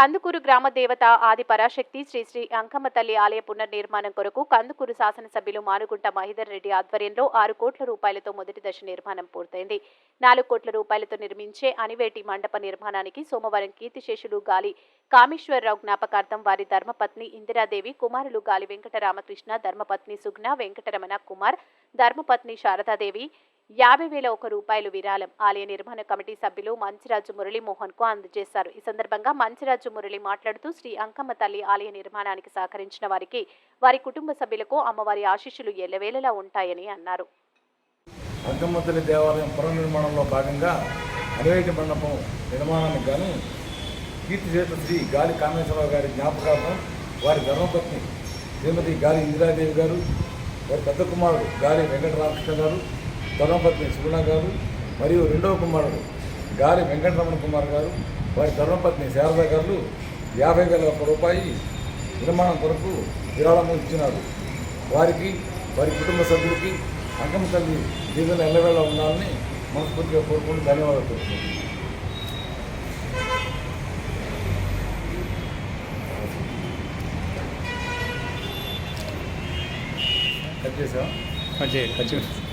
కందుకూరు గ్రామ దేవత ఆది పరాశక్తి శ్రీ శ్రీ అంకమ్మ తల్లి ఆలయ పునర్నిర్మాణం కొరకు కందుకూరు శాసనసభ్యులు మానుగుంట మహిదర్ రెడ్డి ఆధ్వర్యంలో ఆరు కోట్ల రూపాయలతో మొదటి దశ నిర్మాణం పూర్తయింది. నాలుగు కోట్ల రూపాయలతో నిర్మించే అనివేటి మండప నిర్మాణానికి సోమవారం కీర్తిశేషులు గాలి కామేశ్వరరావు జ్ఞాపకార్థం వారి ధర్మపత్ని ఇందిరాదేవి కుమారులు గాలి వెంకట రామకృష్ణ ధర్మపత్ని సుగ్న వెంకటరమణ కుమార్ ధర్మపత్ని శారదాదేవి యాభై వేల ఒక రూపాయలు విరాళం. ఆలయ నిర్మాణ కమిటీ సభ్యులు మంచిరాజు మురళీమోహన్కు అందజేశారు. ఈ సందర్భంగా మంచిరాజు మురళి మాట్లాడుతూ శ్రీ అంకమ్మ తల్లి ఆలయ నిర్మాణానికి సహకరించిన వారికి వారి కుటుంబ సభ్యులకు అమ్మవారి ఆశీస్సులు ఎల్లవేళలా ఉంటాయని అన్నారు. అంకమ్మతల్లి దేవాలయం పునర్నిర్మాణంలో భాగంగా అరవేటి మండపం నిర్మాణానికి గాను కీర్తిశేష శ్రీ గాలి కామేశ్వరరావు గారి జ్ఞాపకార్థం వారి ధర్మపత్ని శ్రీమతి గాలి ఇందిరాదేవి గారు వారి పెద్ద కుమారుడు గాలి వెంకటరామకృష్ణ గారు ధర్మపత్ని సుగుణ గారు మరియు రెండవ కుమారుడు గాలి వెంకటరమణ కుమార్ గారు వారి ధర్మపత్ని శారద గారు యాభై వేల ఒక్క రూపాయి నిర్మాణం కొరకు విరాళము ఇచ్చినారు. వారికి వారి కుటుంబ సభ్యులకి అంకమ్మ తల్లి దీవెన ఎల్లవేళ ఉండాలని మనస్ఫూర్తిగా కోరుకుంటూ ధన్యవాదాలు తెలుపుతున్నాను. కట్ చేసావా? మంచి చేయండి